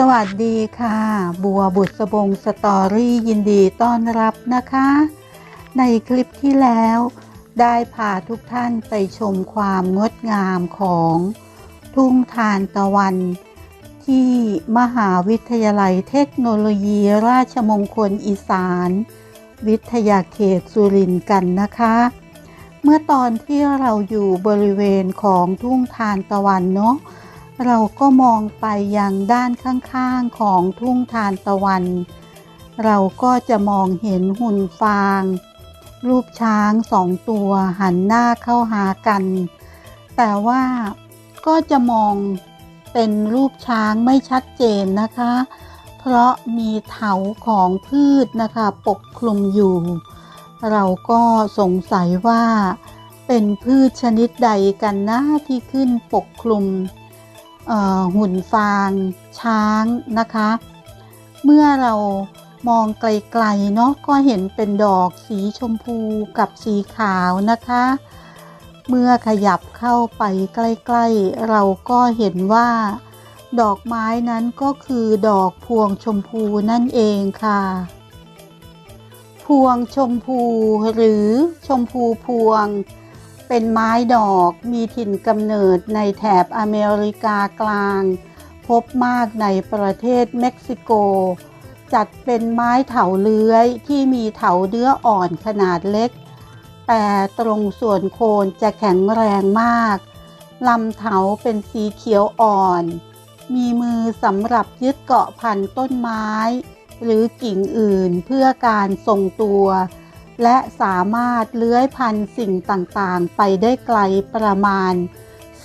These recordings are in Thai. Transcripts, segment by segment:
สวัสดีค่ะ บัวบุษบงสตอรี่ยินดีต้อนรับนะคะ ในคลิปที่แล้วได้พาทุกท่านไปชมความงดงามของทุ่งทานตะวัน ที่มหาวิทยาลัยเทคโนโลยีราชมงคลอีสาน วิทยาเขตสุรินทร์กันนะคะ เมื่อตอนที่เราอยู่บริเวณของทุ่งทานตะวันเนาะ เราก็มองไปยังด้านข้างๆของทุ่งทานตะวัน เราก็จะมองเห็นหุ่นฟาง รูปช้างสองตัวหันหน้าเข้าหากัน แต่ว่าก็จะมองเป็นรูปช้างไม่ชัดเจนนะคะ เพราะมีเถาของพืชนะคะปกคลุมอยู่ เราก็สงสัยว่าเป็นพืชชนิดใดกันนะที่ขึ้นปกคลุม หุ่นฟางช้างนะคะ เมื่อเรามองไกลๆเนาะก็เห็นเป็นดอกสีชมพูกับสีขาวนะคะ เมื่อขยับเข้าไปใกล้ๆ เราก็เห็นว่า ดอกไม้นั้นก็คือดอกพวงชมพูนั่นเองค่ะ พวงชมพูหรือชมพูพวง เป็นไม้ดอกมีถิ่นกำเนิดในแถบอเมริกากลาง พบมากในประเทศเม็กซิโก จัดเป็นไม้เถาเลื้อยที่มีเถาเนื้ออ่อนขนาดเล็ก แต่ตรงส่วนโคนจะแข็งแรงมากลำเถาเป็นสีเขียวอ่อน มีมือสำหรับยึดเกาะพันต้นไม้ หรือกิ่งอื่นเพื่อการทรงตัว และสามารถเลื้อยพันสิ่งต่างๆ ไปได้ไกลประมาณ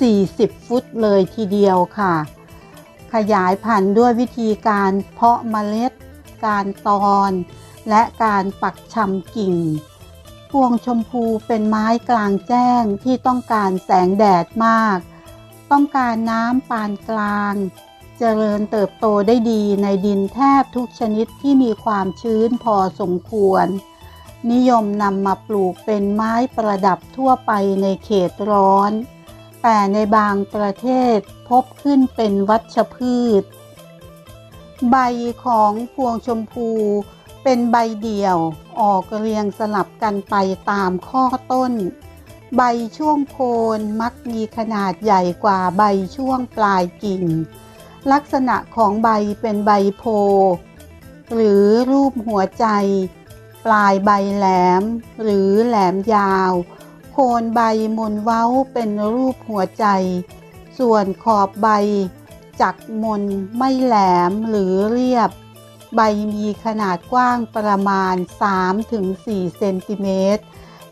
40 ฟุตเลยทีเดียวค่ะ ขยายพันธุ์ด้วยวิธีการเพาะเมล็ด การตอน และการปักชำกิ่ง พวงชมพูเป็นไม้กลางแจ้งที่ต้องการแสงแดดมาก ต้องการน้ำปานกลางเจริญเติบโตได้ดีในดินแทบทุกชนิดที่มีความชื้นพอสมควร นิยมนำมาปลูกเป็นไม้ประดับทั่วไปในเขตร้อน แต่ในบางประเทศพบขึ้นเป็นวัชพืช ใบของพวงชมพูเป็นใบเดี่ยวออกเรียงสลับกันไปตามข้อต้น ใบช่วงโคนมักมีขนาดใหญ่กว่าใบช่วงปลายกิ่ง ลักษณะของใบเป็นใบโพ หรือรูปหัวใจ ปลายใบแหลม หรือแหลมยาว โคนใบมนเว้าเป็นรูปหัวใจ ส่วนขอบใบ จักมนไม่แหลมหรือเรียบ ใบมีขนาดกว้างประมาณ 3-4 เซนติเมตร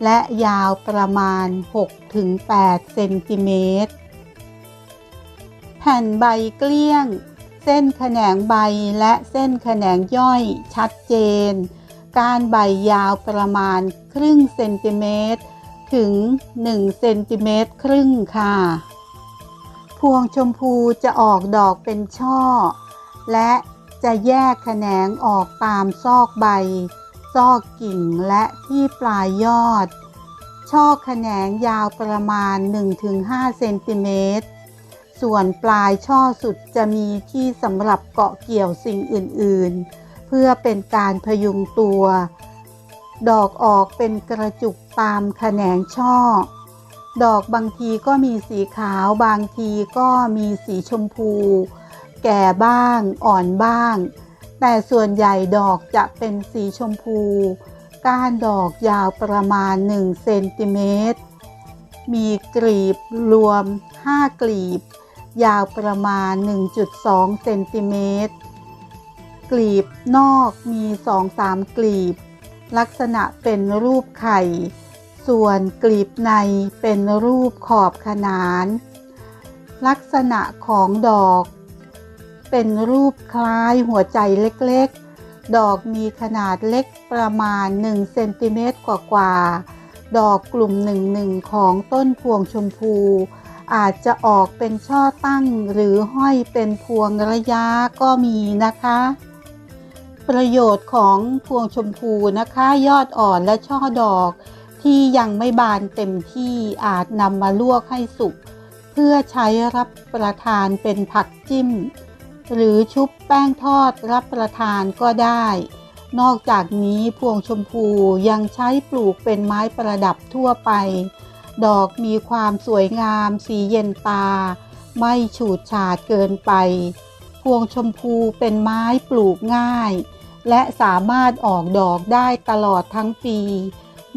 และยาวประมาณ 6-8 เซนติเมตร แผ่นใบเกลี้ยง เส้นแขนงใบและเส้นแขนงย่อยชัดเจน ก้านใบยาวประมาณครึ่งเซนติเมตรถึง1เซนติเมตรครึ่งค่ะ พวงชมพูจะออกดอกเป็นช่อ และจะแยกแขนงออกตามซอกใบ ซอกกิ่งและที่ปลายยอด ช่อแขนงยาวประมาณ 1-5เซนติเมตร ส่วนปลายช่อสุดจะมีที่สำหรับเกาะเกี่ยวสิ่งอื่น ๆ เพื่อเป็นการพยุงตัว ดอกออกเป็นกระจุกตามแขนงช่อ ดอกบางทีก็มีสีขาวบางทีก็มีสีชมพู แก่บ้างอ่อนบ้าง แต่ส่วนใหญ่ดอกจะเป็นสีชมพู ก้านดอกยาวประมาณ 1 เซนติเมตร มีกลีบรวม 5 กลีบ ยาวประมาณ 1.2 เซนติเมตร กลีบนอกมีสองสามกลีบ ลักษณะเป็นรูปไข่ ส่วนกลีบในเป็นรูปขอบขนาน ลักษณะของดอก เป็นรูปคล้ายหัวใจเล็กๆ ดอกมีขนาดเล็กประมาณ1เซนติเมตรกว่าๆ ดอกกลุ่มหนึ่งหนึ่งของต้นพวงชมพู อาจจะออกเป็นช่อตั้งหรือห้อยเป็นพวงระยะก็มีนะคะ ประโยชน์ของพวงชมพูนะคะ ยอดอ่อนและช่อดอก ที่ยังไม่บานเต็มที่อาจนำมาลวกให้สุก เพื่อใช้รับประทานเป็นผักจิ้ม หรือชุบแป้งทอดรับประทานก็ได้ นอกจากนี้พวงชมพูยังใช้ปลูกเป็นไม้ประดับทั่วไป ดอกมีความสวยงาม สีเย็นตา ไม่ฉูดฉาดเกินไปพวงชมพูเป็นไม้ปลูกง่าย และสามารถออกดอกได้ตลอดทั้งปี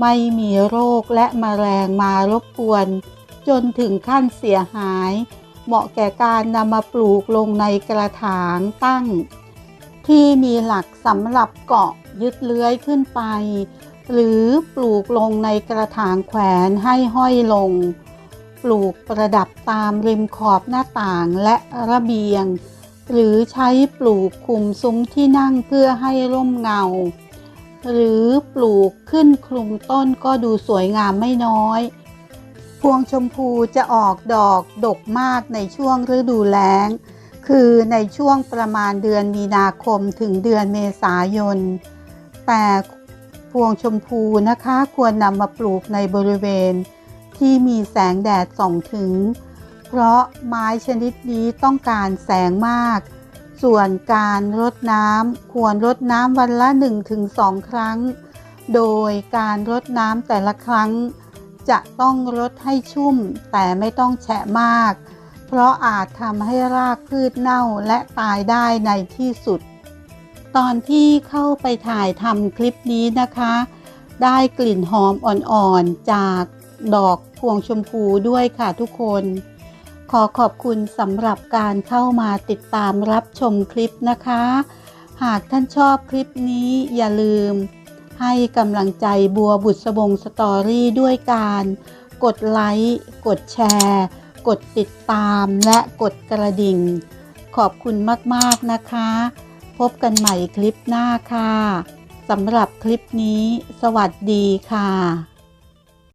ไม่มีโรคและแมลงมารบกวน จนถึงขั้นเสียหาย เหมาะแก่การนำมาปลูกลงในกระถางตั้ง ที่มีหลักสำหรับเกาะยึดเลื้อยขึ้นไป หรือปลูกลงในกระถางแขวนให้ห้อยลง ปลูกประดับตามริมขอบหน้าต่างและระเบียง หรือใช้ปลูกคุมซุ้มที่นั่งเพื่อให้ร่มเงา หรือปลูกขึ้นคลุมต้นก็ดูสวยงามไม่น้อย พวงชมพูจะออกดอกดกมากในช่วงฤดูแล้ง คือในช่วงประมาณเดือนมีนาคมถึงเดือนเมษายน แต่พวงชมพูนะคะควรนำมาปลูกในบริเวณที่มีแสงแดดส่องถึง เพราะไม้ชนิดนี้ต้องการแสงมาก ส่วนการรดน้ำควรรดน้ำวันละ 1-2 ครั้ง โดยการรดน้ำแต่ละครั้ง จะต้องรดให้ชุ่มแต่ไม่ต้องแฉะมาก เพราะอาจทำให้รากพืชเน่าและตายได้ในที่สุด ตอนที่เข้าไปถ่ายทำคลิปนี้นะคะ ได้กลิ่นหอมอ่อนๆจากดอกพวงชมพูด้วยค่ะทุกคน ขอขอบคุณสำหรับการเข้ามาติดตามรับชมคลิปนะคะ หากท่านชอบคลิปนี้อย่าลืม ให้กำลังใจบัวบุษบงสตอรี่ด้วยการ กดไลค์กดแชร์ กดติดตามและกดกระดิ่ง ขอบคุณมากๆนะคะ พบกันใหม่คลิปหน้าค่ะสำหรับคลิปนี้ สวัสดีค่ะ